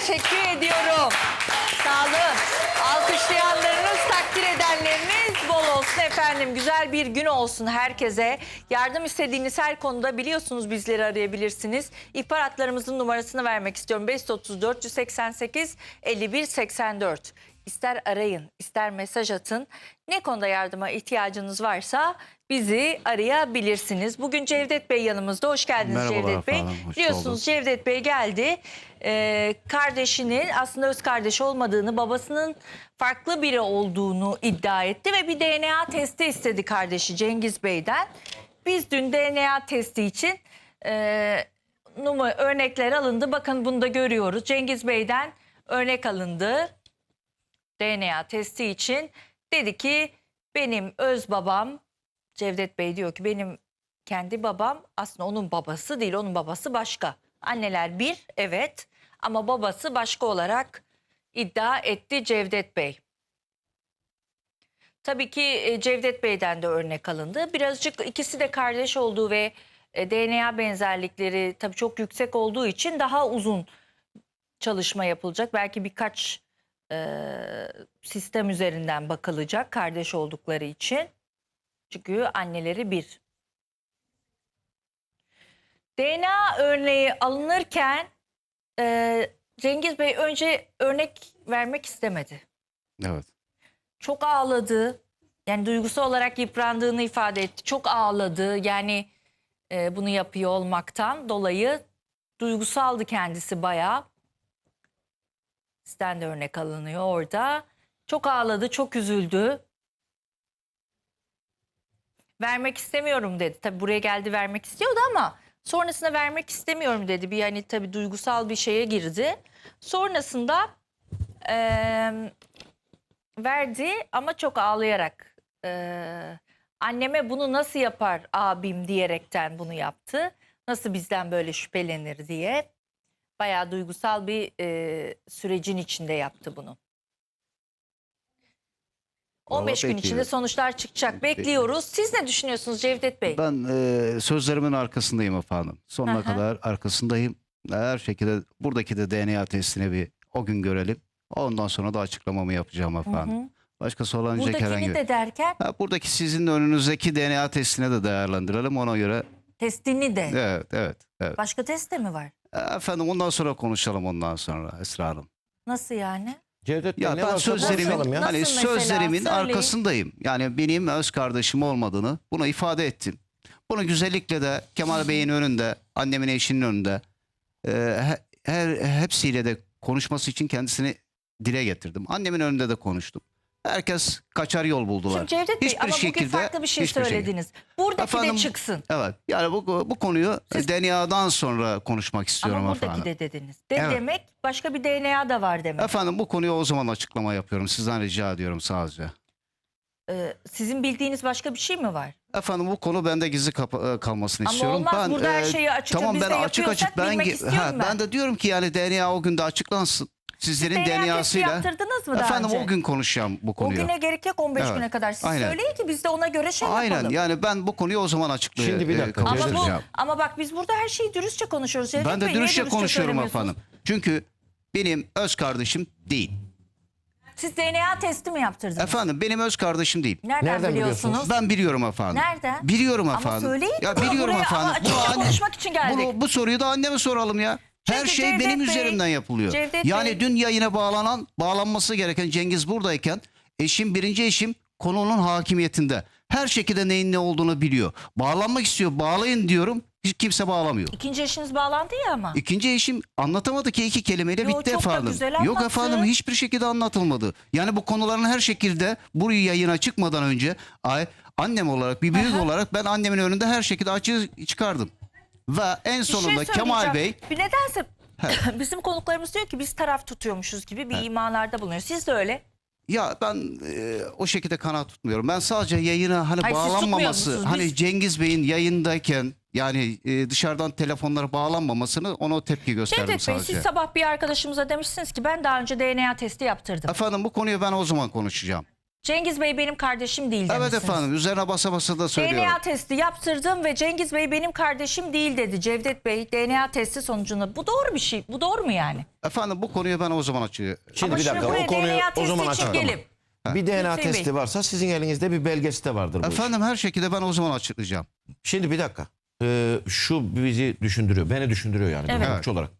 Teşekkür ediyorum. Sağ olun. Alkışlayanlarınız, takdir edenleriniz bol olsun efendim. Güzel bir gün olsun herkese. Yardım istediğiniz her konuda biliyorsunuz bizleri arayabilirsiniz. İhbar hatlarımızın numarasını vermek istiyorum. 534 488 51 84. İster arayın, ister mesaj atın. Ne konuda yardıma ihtiyacınız varsa bizi arayabilirsiniz. Bugün Cevdet Bey yanımızda. Hoş geldiniz Merhabalar Cevdet Bey. efendim, hoş Biliyorsunuz bulduk. Cevdet Bey geldi. Ee, kardeşinin aslında öz kardeşi olmadığını, babasının farklı biri olduğunu iddia etti ve bir DNA testi istedi kardeşi Cengiz Bey'den. Biz dün DNA testi için e, numara, örnekler alındı. Bakın bunu da görüyoruz. Cengiz Bey'den örnek alındı. DNA testi için dedi ki benim öz babam Cevdet Bey diyor ki benim kendi babam aslında onun babası değil onun babası başka. Anneler bir evet ama babası başka olarak iddia etti Cevdet Bey. Tabii ki e, Cevdet Bey'den de örnek alındı. Birazcık ikisi de kardeş olduğu ve e, DNA benzerlikleri tabii çok yüksek olduğu için daha uzun çalışma yapılacak. Belki birkaç e, sistem üzerinden bakılacak kardeş oldukları için. Çünkü anneleri bir. DNA örneği alınırken e, Cengiz Bey önce örnek vermek istemedi. Evet. Çok ağladı. Yani duygusal olarak yıprandığını ifade etti. Çok ağladı. Yani e, bunu yapıyor olmaktan dolayı duygusaldı kendisi bayağı. Sizden de örnek alınıyor orada. Çok ağladı, çok üzüldü. Vermek istemiyorum dedi. Tabii buraya geldi vermek istiyordu ama sonrasında vermek istemiyorum dedi. Bir yani tabii duygusal bir şeye girdi. Sonrasında eee, verdi ama çok ağlayarak. Eee, anneme bunu nasıl yapar abim diyerekten bunu yaptı. Nasıl bizden böyle şüphelenir diye. Bayağı duygusal bir eee, sürecin içinde yaptı bunu. 15 gün içinde sonuçlar çıkacak. Bekliyoruz. Siz ne düşünüyorsunuz Cevdet Bey? Ben e, sözlerimin arkasındayım efendim. Sonuna Aha. kadar arkasındayım. Her şekilde buradaki de DNA testini bir o gün görelim. Ondan sonra da açıklamamı yapacağım efendim. Başka sorulacak herhangi Buradakini bir... de derken Ha, buradaki sizin önünüzdeki DNA testine de değerlendirelim ona göre. testini de. Evet, evet, evet. Başka test de mi var? Efendim ondan sonra konuşalım ondan sonra Esra Hanım. Nasıl yani? Cevdet Bey Ya ne ben varsa sözlerimin konuşalım ya. hani Nasıl mesela? sözlerimin Söyleyin. arkasındayım. Yani benim öz kardeşim olmadığını bunu ifade ettim. Bunu güzellikle de Kemal Bey'in önünde, annemin eşinin önünde e, he- her hepsiyle de konuşması için kendisini dile getirdim. Annemin önünde de konuştum. Herkes kaçar yol buldular. Şimdi Cevdet Bey Hiçbir ama bugün şekilde- farklı bir şey hiçbir şekilde. söylediniz. Buradaki Efendim, de çıksın. Evet. Yani bu bu konuyu Siz- DNA'dan sonra konuşmak istiyorum Ama buradaki efendim. de dediniz. De Evet. demek başka bir DNA da var demek. Efendim bu konuyu o zaman açıklama yapıyorum. Sizden rica ediyorum sadece. Ee, sizin bildiğiniz başka bir şey mi var? Efendim bu konu bende gizli e, kalmasını Ama istiyorum. olmaz, burada her şeyi açıkça tamam biz ben de açık açık ben ha, ben. ben de diyorum ki yani DNA o gün de açıklansın. Sizlerin DNA DNA'sıyla. yaptırdınız mı daha Efendim önce? o gün konuşacağım bu O konuyu. güne gerek yok 15 Evet, güne kadar. Siz aynen. söyleyin ki biz de ona göre şey Aynen yapalım. yani ben bu konuyu o zaman açıklayacağım. Şimdi bir dakika, ama, bu, Konuşturacağım. ama bak biz burada her şeyi dürüstçe konuşuyoruz. Ben de niye dürüstçe konuşuyorum söylemiyorsunuz? efendim. Çünkü benim öz kardeşim değil. Siz DNA testi mi yaptırdınız? Efendim benim öz kardeşim değil. Nereden, Nereden biliyorsunuz? biliyorsunuz? Ben biliyorum efendim. Nereden? Biliyorum Ama efendim. söyleyin. Ya biliyorum buraya efendim. açıkça konuşmak için geldik. Bunu, bu soruyu da anneme soralım ya. Her Çünkü şey Cevdet benim Bey- üzerimden yapılıyor. Cevdet yani Bey- dün yayına bağlanan, bağlanması gereken Cengiz buradayken eşim birinci eşim konunun hakimiyetinde. Her şekilde neyin ne olduğunu biliyor. Bağlanmak istiyor. Bağlayın diyorum. Hiç kimse bağlamıyor. İkinci eşiniz bağlandı ya ama. İkinci eşim anlatamadı ki iki kelimeyle Yo, bitti çok da efendim. güzel Yok anlattı. efendim hiçbir şekilde anlatılmadı. Yani bu konuların her şekilde burayı yayına çıkmadan önce ay, annem olarak bir büyük olarak ben annemin önünde her şekilde açığı çıkardım. Ve en şey sonunda Kemal Bey. Bir nedense bizim konuklarımız diyor ki biz taraf tutuyormuşuz gibi bir imalarda bulunuyor. Siz de öyle. ya ben e, o şekilde kanaat tutmuyorum. Ben sadece yayına hani Hayır, bağlanmaması hani Biz- Cengiz Bey'in yayındayken yani e, dışarıdan telefonlara bağlanmamasını ona tepki gösterdim Cevdet Bey sadece. siz sabah bir arkadaşımıza demişsiniz ki ben daha önce DNA testi yaptırdım. Efendim bu konuyu ben o zaman konuşacağım. Cengiz Bey benim kardeşim değil demişsiniz. Evet efendim üzerine basa basa da söylüyorum. DNA testi yaptırdım ve Cengiz Bey benim kardeşim değil dedi. Cevdet Bey DNA testi sonucunda. Bu doğru bir şey. Bu doğru mu yani? Efendim bu konuyu ben o zaman açıyorum. Şimdi Ama bir şimdi dakika buraya o konuyu DNA o testi zaman için gelip. Bir DNA Hüseyin testi Bey. varsa sizin elinizde bir belgesi de vardır bu işin. Efendim her şekilde ben o zaman açıklayacağım. Şimdi bir dakika. Ee, şu bizi düşündürüyor. Beni düşündürüyor yani bir Evet. hukukçu olarak.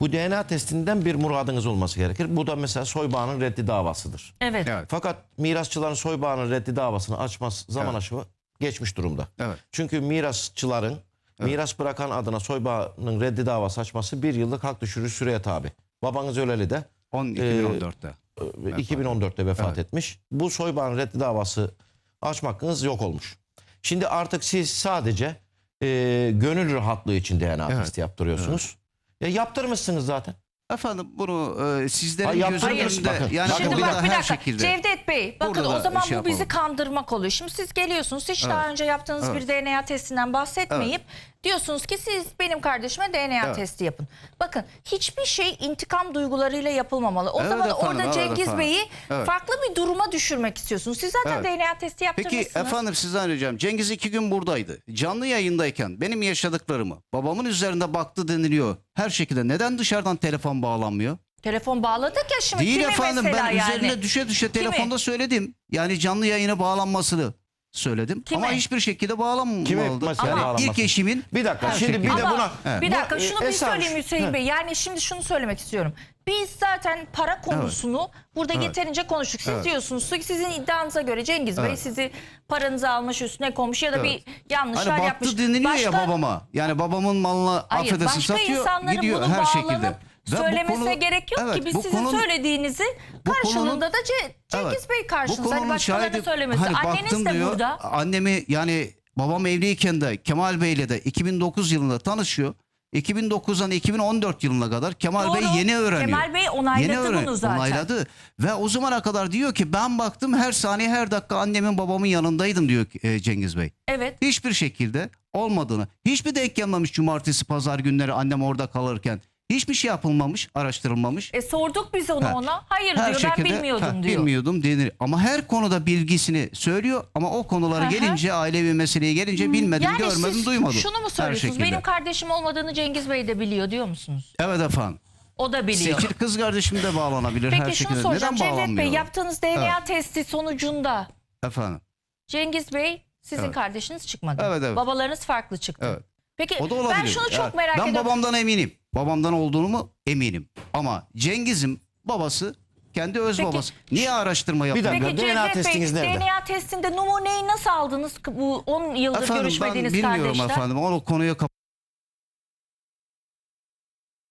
Bu DNA testinden bir muradınız olması gerekir. Bu da mesela soybağının reddi davasıdır. Evet. Evet. Fakat mirasçıların soybağının reddi davasını açmaz zaman Evet. aşımı geçmiş durumda. Evet. Çünkü mirasçıların miras bırakan adına soybağının reddi davası açması bir yıllık hak düşürü süreye tabi. Babanız öleli de 10 Ee, 2014'te. e, 2014'te vefat Evet. etmiş. Bu soybağın reddi davası açma hakkınız yok olmuş. Şimdi artık siz sadece e, gönül rahatlığı için DNA Evet. testi yaptırıyorsunuz. Ya yaptırmışsınız zaten. Efendim bunu e, sizlerin Hayır, önünde Bakın, yani Şimdi burada bak bir her dakika. şekilde. Cevdet Bey bakın Burada o zaman şey bu bizi yapalım. kandırmak oluyor. Şimdi siz geliyorsunuz hiç daha önce yaptığınız Evet. bir DNA testinden bahsetmeyip diyorsunuz ki siz benim kardeşime DNA Evet. testi yapın. Bakın hiçbir şey intikam duygularıyla yapılmamalı. O Evet zaman efendim, orada evet Cengiz efendim. Bey'i Evet. farklı bir duruma düşürmek istiyorsunuz. Siz zaten Evet. DNA testi yaptırmışsınız. Peki efendim sizden ricam Cengiz iki gün buradaydı. Canlı yayındayken benim yaşadıklarımı babamın üzerinde baktı deniliyor. Her şekilde neden dışarıdan telefon bağlanmıyor? Telefon bağladık ya şimdi. Değil Kimi efendim mesela ben yani? üzerine düşe düşe telefonda söyledim. Yani canlı yayına bağlanmasını söyledim. Kime? Ama hiçbir şekilde Kime bağlanmadı. mesela Yani bağlanmasın? ilk eşimin Bir dakika Her şimdi bir şekilde. de Ama buna... bir Bu- dakika şunu bir Esra- söyleyeyim Hüseyin. Bey. Yani şimdi şunu söylemek istiyorum. Biz zaten para konusunu burada Evet. yeterince konuştuk. Siz Evet. diyorsunuz ki sizin iddianıza göre Cengiz Bey Evet. sizi paranızı almış üstüne koymuş ya da Evet. bir yanlışlar Hani yapmış. baktı deniliyor ya Başka- babama. Yani babamın malını Hayır, affedersin başka satıyor insanların gidiyor bunu her şekilde. Ve bu söylemesine konu- gerek yok Evet, ki biz bu sizin konunun- söylediğinizi bu karşılığında konunun- da Ce- Cengiz Evet. Bey karşınızda. Hani konunun başkalarına şahidi- söylemesi. hani Anneniz baktım de diyor, burada. Annemi yani babam evliyken de Kemal Bey'le de 2009 yılında tanışıyor. 2009'dan 2014 yılına kadar Kemal Bey Doğru. yeni öğreniyor. Kemal Bey onayladı Yeni bunu zaten. Onayladı. Ve o zamana kadar diyor ki ben baktım her saniye her dakika annemin babamın yanındaydım diyor e, Cengiz Bey. Evet. Hiçbir şekilde olmadığını, hiçbir denk gelmemiş cumartesi pazar günleri annem orada kalırken. Hiçbir şey yapılmamış, araştırılmamış. E sorduk biz onu Ha. ona. Hayır Her diyor ben şekilde, bilmiyordum ha, diyor. Bilmiyordum denir. Ama her konuda bilgisini söylüyor ama o konulara Aha. gelince ailevi meseleye gelince bilmedim, Yani görmedim, siz duymadım. şunu mu Her söylüyorsunuz? şekilde. Benim kardeşim olmadığını Cengiz Bey de biliyor diyor musunuz? Evet efendim. O da biliyor. Seçil kız kardeşim de bağlanabilir her Peki şunu şekilde. soracağım. Neden Cevdet Bey bağlanmıyor? yaptığınız DNA testi sonucunda Efendim. Cengiz Bey sizin Evet. kardeşiniz çıkmadı. Evet, evet. Babalarınız farklı çıktı. Evet. Peki O da olabilir. ben şunu çok Evet. merak ben ediyorum. babamdan eminim. Babamdan olduğunu mu eminim. Ama Cengiz'in babası kendi öz Peki, babası. Niye araştırma yapıyor? dakika. Peki DNA Cevdet Bey testiniz nerede? DNA testinde numuneyi nasıl aldınız bu 10 yıldır Efendim ben görüşmediğiniz bilmiyorum kardeşler? efendim. O konuyu kap-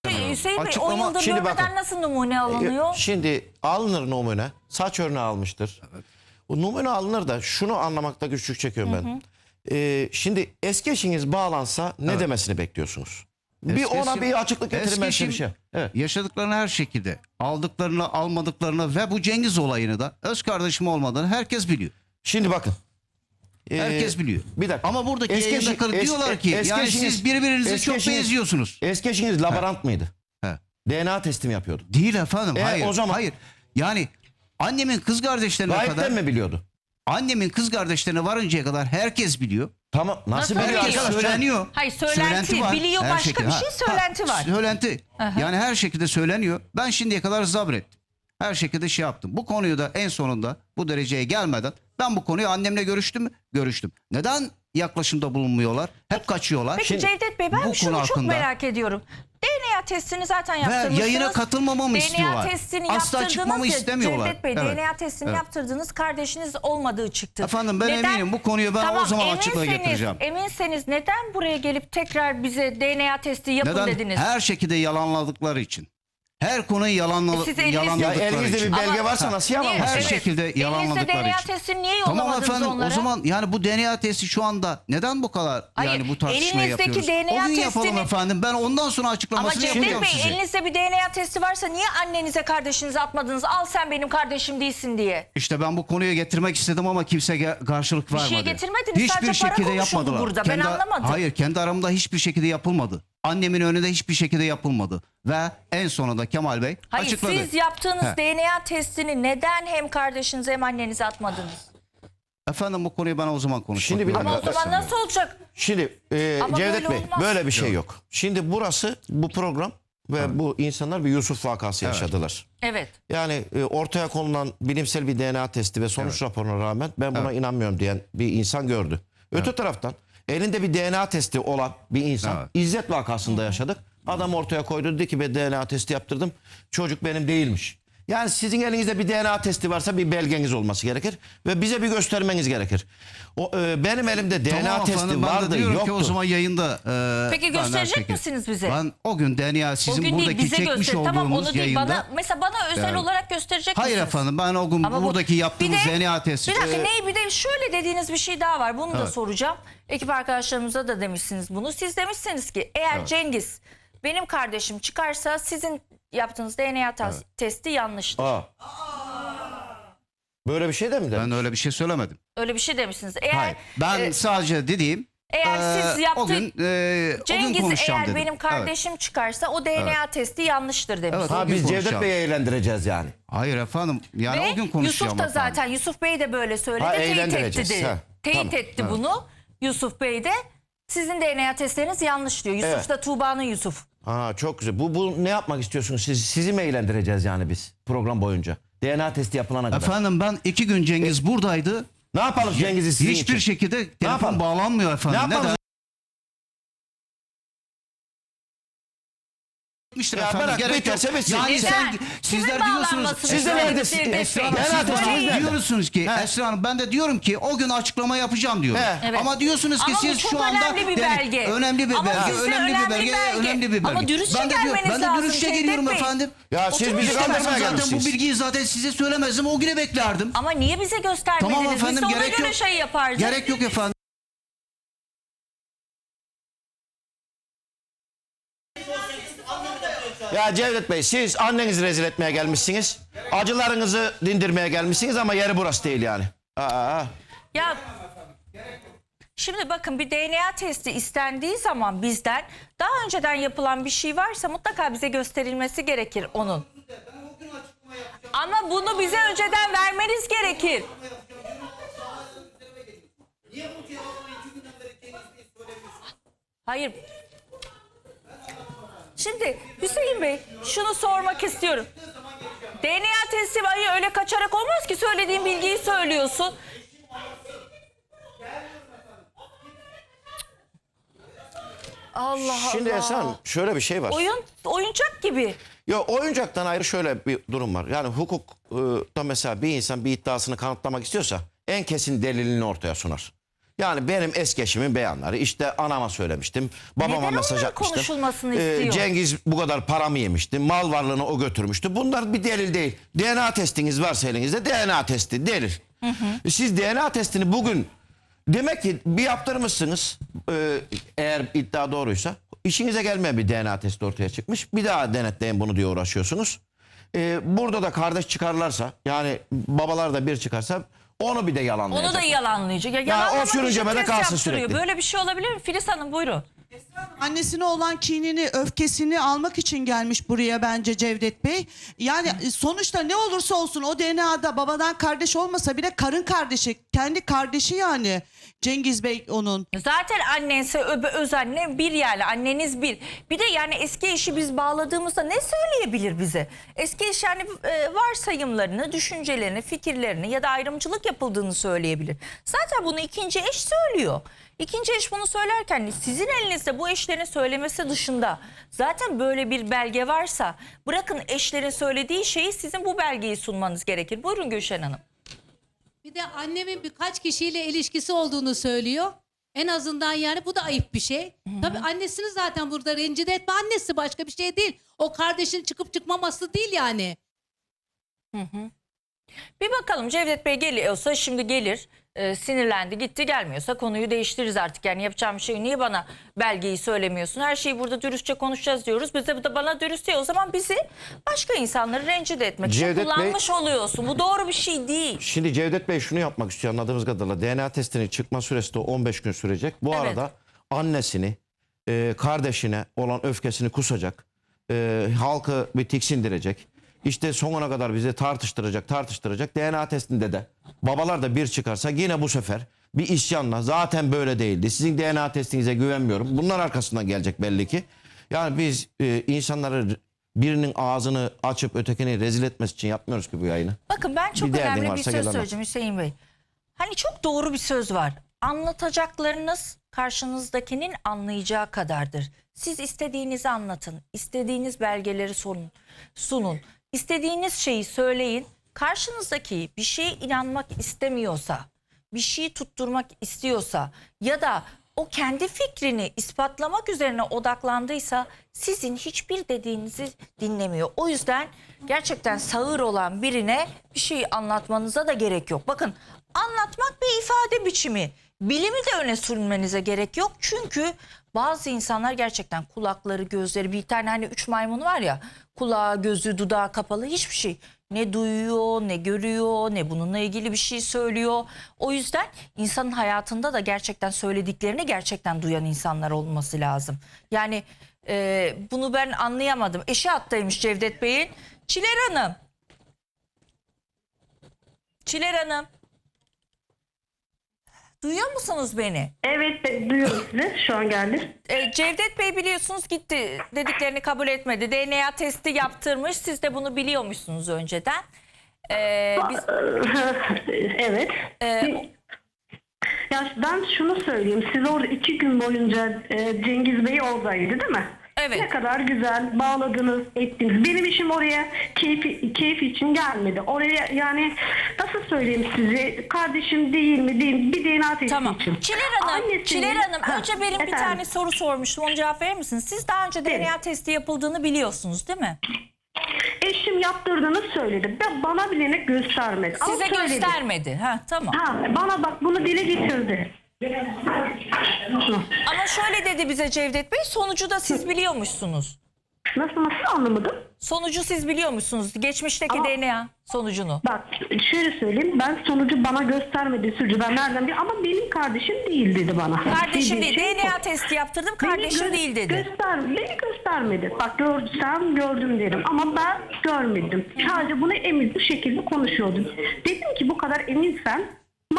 Hüseyin Bey 10 Açıklama- yıldır Şimdi görmeden bakın. nasıl numune alınıyor? Şimdi alınır numune. Saç örneği almıştır. O numune alınır da şunu anlamakta güçlük çekiyorum ben. Ee, şimdi eski eşiniz bağlansa ne Evet. demesini bekliyorsunuz? Bir Eski ona bir açıklık size bir şey. Evet. Yaşadıklarını her şekilde aldıklarını almadıklarını ve bu Cengiz olayını da öz kardeşim olmadığını herkes biliyor. Şimdi bakın. Ee, Herkes biliyor. Bir dakika. Ama buradaki Eski eşi- diyorlar ki eski yani eşiniz- siz birbirinizi eski çok eşiniz- benziyorsunuz. Eski eşiniz laborant mıydı? He. DNA testi mi yapıyordu? Değil efendim. E, hayır. o zaman- Hayır. Yani annemin kız kardeşlerine kadar Gayipten mi biliyordu? annemin kız kardeşlerine varıncaya kadar herkes biliyor. Tamam. Nasıl, Nasıl biliyor biliyor? arkadaşlar? söyleniyor. Hayır, söylenti. Biliyor Her başka bir Ha, şey, söylenti ha, var. Söylenti. Yani her şekilde söyleniyor. Ben şimdiye kadar zabrettim. Her şekilde şey yaptım. Bu konuyu da en sonunda bu dereceye gelmeden ben bu konuyu annemle görüştüm mü? Görüştüm. Neden yaklaşımda bulunmuyorlar? Hep kaçıyorlar. Peki Şimdi Cevdet Bey ben bu şunu konu çok hakkında- merak ediyorum. DNA testini zaten yaptırmışsınız. yayına katılmamamı DNA istiyorlar. testini Asla yaptırdınız çıkmamı ya, istemiyorlar. Cevdet Bey Evet. DNA testini Evet. yaptırdınız kardeşiniz olmadığı çıktı. Efendim ben eminim bu konuyu ben o zaman açıklığa getireceğim. Eminseniz neden buraya gelip tekrar bize DNA testi yapın Neden? dediniz? Her şekilde yalanladıkları için. Her konuyu yalanla, E siz elinizde- Ya yalanladıkları elinizde için. bir belge Ama- varsa nasıl yalan? Niye? Her Evet. şekilde Elinizde yalanladıkları DNA için. testini niye Tamam yollamadınız efendim onlara? o zaman yani bu DNA testi şu anda neden bu kadar Hayır, yani bu tartışmayı elinizdeki yapıyoruz? DNA o gün yapalım testini- efendim. Ben ondan sonra Ama açıklamasını Cevdet yapacağım Bey size. elinizde bir DNA testi varsa niye annenize kardeşinize atmadınız? Al sen benim kardeşim değilsin diye. İşte ben bu konuyu getirmek istedim ama kimse ge- karşılık şey vermedi. getirmediniz, Hiçbir sadece para şekilde konuşuldu yapmadılar. burada. Ben anlamadım. Hayır kendi aramda hiçbir şekilde yapılmadı. Annemin önünde hiçbir şekilde yapılmadı. Ve en sonunda Kemal Bey Hayır açıkladı. siz yaptığınız He. DNA testini neden hem kardeşinize hem annenize atmadınız? Efendim bu konuyu ben o zaman konuşmak Şimdi bir Ama o zaman nasıl olacak? Şimdi e, Ama Cevdet böyle Bey olmaz. böyle bir şey yok. Şimdi burası bu program ve bu insanlar bir Yusuf vakası yaşadılar. Evet. Yani e, ortaya konulan bilimsel bir DNA testi ve sonuç raporuna rağmen ben buna inanmıyorum diyen bir insan gördü. Öte taraftan elinde bir DNA testi olan bir insan Evet. İzzet vakasında yaşadık. Adam ortaya koydu dedi ki ben DNA testi yaptırdım. Çocuk benim değilmiş. Yani sizin elinizde bir DNA testi varsa bir belgeniz olması gerekir ve bize bir göstermeniz gerekir. O e, benim elimde DNA Tamam testi efendim, ben de vardı diyorum yoktu. ki o zaman yayında. e, Peki ben gösterecek misiniz bize? Ben o gün DNA sizin o gün buradaki değil bize çekmiş göster. olduğumuz Tamam onu değil yayında. bana mesela bana özel Yani- olarak gösterecek Hayır misiniz? efendim ben o gün Ama bu- buradaki yaptığımız Bir de- DNA testi. Bir dakika e, ne bir de şöyle dediğiniz bir şey daha var. Bunu da Evet. soracağım. Ekip arkadaşlarımıza da demişsiniz bunu. Siz demişsiniz ki eğer Cengiz benim kardeşim çıkarsa sizin yaptığınız DNA tas- testi yanlıştır. Aa. Böyle bir şey de mi dedi? Ben öyle bir şey söylemedim. Öyle bir şey demişsiniz. Eğer Hayır. Ben e, sadece dediğim eğer siz e, yaptı- o gün e, o gün Cengiz konuşacağım eğer dedim. benim kardeşim çıkarsa o DNA testi yanlıştır demiş. Evet. Ha o gün biz Cevdet konuşacağım. Bey'i eğlendireceğiz yani. Hayır efendim. Yani Ve o gün konuşacağım Yusuf da efendim. zaten Yusuf Bey de böyle söyledi. Ha, teyit etti eğlendireceğiz. de. Ha, Teyit tamam. etti bunu. Yusuf Bey de sizin DNA testleriniz yanlış diyor. Yusuf Evet. da Tuğba'nın Yusuf. Ha çok güzel. Bu, bu ne yapmak istiyorsunuz? Siz, sizi mi eğlendireceğiz yani biz program boyunca? DNA testi yapılana kadar. Efendim ben iki gün Cengiz E, buradaydı. Ne yapalım Cengiz'i sizin Hiçbir için? şekilde telefon yapalım? bağlanmıyor Ne efendim. yapalım? Neden? Gitmiştir Ya efendim. bırak, Gerek yok. biterse bitsin. Yani Neden? sen, Kimin sizler diyorsunuz. bağlanmasını Siz de neredesiniz? Esra? Hanım, nerede? diyorsunuz ki He. Esra Hanım ben de diyorum ki o gün açıklama yapacağım diyorum. He. Evet. Ama diyorsunuz ki Ama bu siz çok şu anda önemli bir Yani belge. önemli bir Ama belge, size önemli bir belge, önemli bir belge. Ama dürüstçe ben de diyorum- gelmeniz Ben de lazım dürüstçe geliyorum Bey. efendim. Ya siz bizi işte. kandırmaya zaten bu gelmişsiniz. bilgiyi zaten size söylemezdim. O güne beklerdim. Ama niye bize göstermediniz? Tamam efendim Biz de ona gerek göre yok. şey yapardık. Gerek yok efendim. Ya Cevdet Bey siz annenizi rezil etmeye gelmişsiniz. Acılarınızı dindirmeye gelmişsiniz ama yeri burası değil yani. Aa, Ya Şimdi bakın bir DNA testi istendiği zaman bizden daha önceden yapılan bir şey varsa mutlaka bize gösterilmesi gerekir onun. Ama bunu bize önceden vermeniz gerekir. Hayır. Şimdi Hüseyin Bey şunu sormak istiyorum. DNA testi hayır öyle kaçarak olmaz ki söylediğin bilgiyi söylüyorsun. Allah Şimdi Allah. Esen şöyle bir şey var. Oyun oyuncak gibi. Ya oyuncaktan ayrı şöyle bir durum var. Yani hukukta mesela bir insan bir iddiasını kanıtlamak istiyorsa en kesin delilini ortaya sunar. Yani benim eski eşimin beyanları işte anama söylemiştim. Babama Neden mesaj onların atmıştım. konuşulmasını Ee, istiyor? Cengiz bu kadar paramı yemişti. Mal varlığını o götürmüştü. Bunlar bir delil değil. DNA testiniz varsa elinizde DNA testi delil. Siz DNA testini bugün demek ki bir yaptırmışsınız. Ee, eğer iddia doğruysa işinize gelmeyen bir DNA testi ortaya çıkmış. Bir daha denetleyin bunu diye uğraşıyorsunuz. Ee, burada da kardeş çıkarlarsa yani babalar da bir çıkarsa onu bir de yalanlayacak. Onu da yalanlayacak. Ya, o yalanlamak için sürüncemede test kalsın yaptırıyor. sürekli. Böyle bir şey olabilir mi? Filiz Hanım buyurun. Annesine olan kinini, öfkesini almak için gelmiş buraya bence Cevdet Bey. Yani sonuçta ne olursa olsun o DNA'da babadan kardeş olmasa bile karın kardeşi, kendi kardeşi yani Cengiz Bey onun. Zaten annesi öbe öz anne bir yani anneniz bir. Bir de yani eski eşi biz bağladığımızda ne söyleyebilir bize? Eski eş yani e, varsayımlarını, düşüncelerini, fikirlerini ya da ayrımcılık yapıldığını söyleyebilir. Zaten bunu ikinci eş söylüyor. İkinci eş bunu söylerken sizin elinizde bu eşlerin söylemesi dışında zaten böyle bir belge varsa bırakın eşlerin söylediği şeyi sizin bu belgeyi sunmanız gerekir. Buyurun Gülşen Hanım. Bir de annemin birkaç kişiyle ilişkisi olduğunu söylüyor. En azından yani bu da ayıp bir şey. Tabii annesini zaten burada rencide etme. Annesi başka bir şey değil. O kardeşin çıkıp çıkmaması değil yani. Bir bakalım Cevdet Bey geliyorsa şimdi gelir. Ee, sinirlendi gitti gelmiyorsa konuyu değiştiririz artık. Yani yapacağım bir şey niye bana belgeyi söylemiyorsun? Her şeyi burada dürüstçe konuşacağız diyoruz. Bize de bana dürüst diyor. O zaman bizi başka insanları rencide etmek için Cevdet Bey- kullanmış oluyorsun. Bu doğru bir şey değil. Şimdi Cevdet Bey şunu yapmak istiyor anladığımız kadarıyla. DNA testinin çıkma süresi de 15 gün sürecek. Bu Evet. arada annesini e, kardeşine olan öfkesini kusacak. E, halkı bir tiksindirecek. İşte sonuna kadar bizi tartıştıracak, tartıştıracak. DNA testinde de babalar da bir çıkarsa yine bu sefer bir isyanla zaten böyle değildi. Sizin DNA testinize güvenmiyorum. Bunlar arkasından gelecek belli ki. Yani biz e, insanları birinin ağzını açıp ötekini rezil etmesi için yapmıyoruz ki bu yayını. Bakın ben çok Bir önemli bir söz gel anlat. söyleyeceğim Hüseyin Bey. Hani çok doğru bir söz var. Anlatacaklarınız karşınızdakinin anlayacağı kadardır. Siz istediğinizi anlatın. istediğiniz belgeleri sorun, sunun. İstediğiniz şeyi söyleyin. Karşınızdaki bir şeye inanmak istemiyorsa, bir şeyi tutturmak istiyorsa ya da o kendi fikrini ispatlamak üzerine odaklandıysa sizin hiçbir dediğinizi dinlemiyor. O yüzden gerçekten sağır olan birine bir şey anlatmanıza da gerek yok. Bakın anlatmak bir ifade biçimi. Bilimi de öne sürmenize gerek yok. Çünkü bazı insanlar gerçekten kulakları, gözleri bir tane hani üç maymun var ya kulağı, gözü, dudağı kapalı hiçbir şey ne duyuyor, ne görüyor, ne bununla ilgili bir şey söylüyor. O yüzden insanın hayatında da gerçekten söylediklerini gerçekten duyan insanlar olması lazım. Yani e, bunu ben anlayamadım. Eşi hattaymış Cevdet Bey'in. Çiler Hanım. Çiler Hanım. Duyuyor musunuz beni? Evet be- duyuyorum sizi. Şu an geldi. E, Cevdet Bey biliyorsunuz gitti dediklerini kabul etmedi. DNA testi yaptırmış. Siz de bunu biliyormuşsunuz önceden. E, biz, evet. e, Ya ben şunu söyleyeyim. Siz orada iki gün boyunca e, Cengiz Bey oradaydı değil mi? Evet. Ne kadar güzel bağladınız, ettiniz. Benim işim oraya keyfi, keyif için gelmedi. Oraya yani nasıl söyleyeyim size kardeşim değil mi değil mi bir DNA testi Tamam. için. Çiler Hanım, Annesinin- Çiler Hanım Ha, önce benim bir efendim. tane soru sormuştum. Onu cevap verir misiniz? Siz daha önce Evet. DNA testi yapıldığını biliyorsunuz değil mi? Eşim yaptırdığını söyledi. Ben- Bana bile ne göstermedi. Ama Size söyledi. göstermedi. Ha tamam. Ha, bana bak bunu dile getirdi. Ama şöyle dedi bize Cevdet Bey, sonucu da siz biliyormuşsunuz. Nasıl nasıl anlamadım? Sonucu siz biliyormuşsunuz. Geçmişteki Ama- DNA sonucunu. Bak şöyle söyleyeyim ben sonucu bana göstermedi sürücü ben nereden bileyim ama benim kardeşim değil dedi bana. Kardeşim Dediği değil. şey DNA testi yaptırdım. Beni Kardeşim gö- değil dedi. Göster, beni göstermedi. Bak görsem gördüm derim ama ben görmedim. Sadece bunu emin bu şekilde konuşuyordum. Dedim ki bu kadar eminsen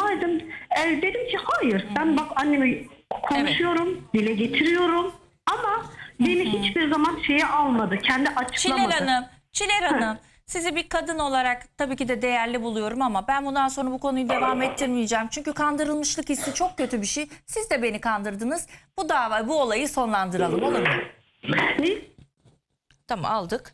madem e, dedim ki hayır ben bak annemi konuşuyorum dile getiriyorum ama beni hiçbir zaman şeye almadı. Kendi açıklamadı. Çiler Hanım, Çiler Hanım. Sizi bir kadın olarak tabii ki de değerli buluyorum ama ben bundan sonra bu konuyu devam ettirmeyeceğim. Çünkü kandırılmışlık hissi çok kötü bir şey. Siz de beni kandırdınız. Bu dava, bu olayı sonlandıralım olur mu? Ne? Tamam aldık.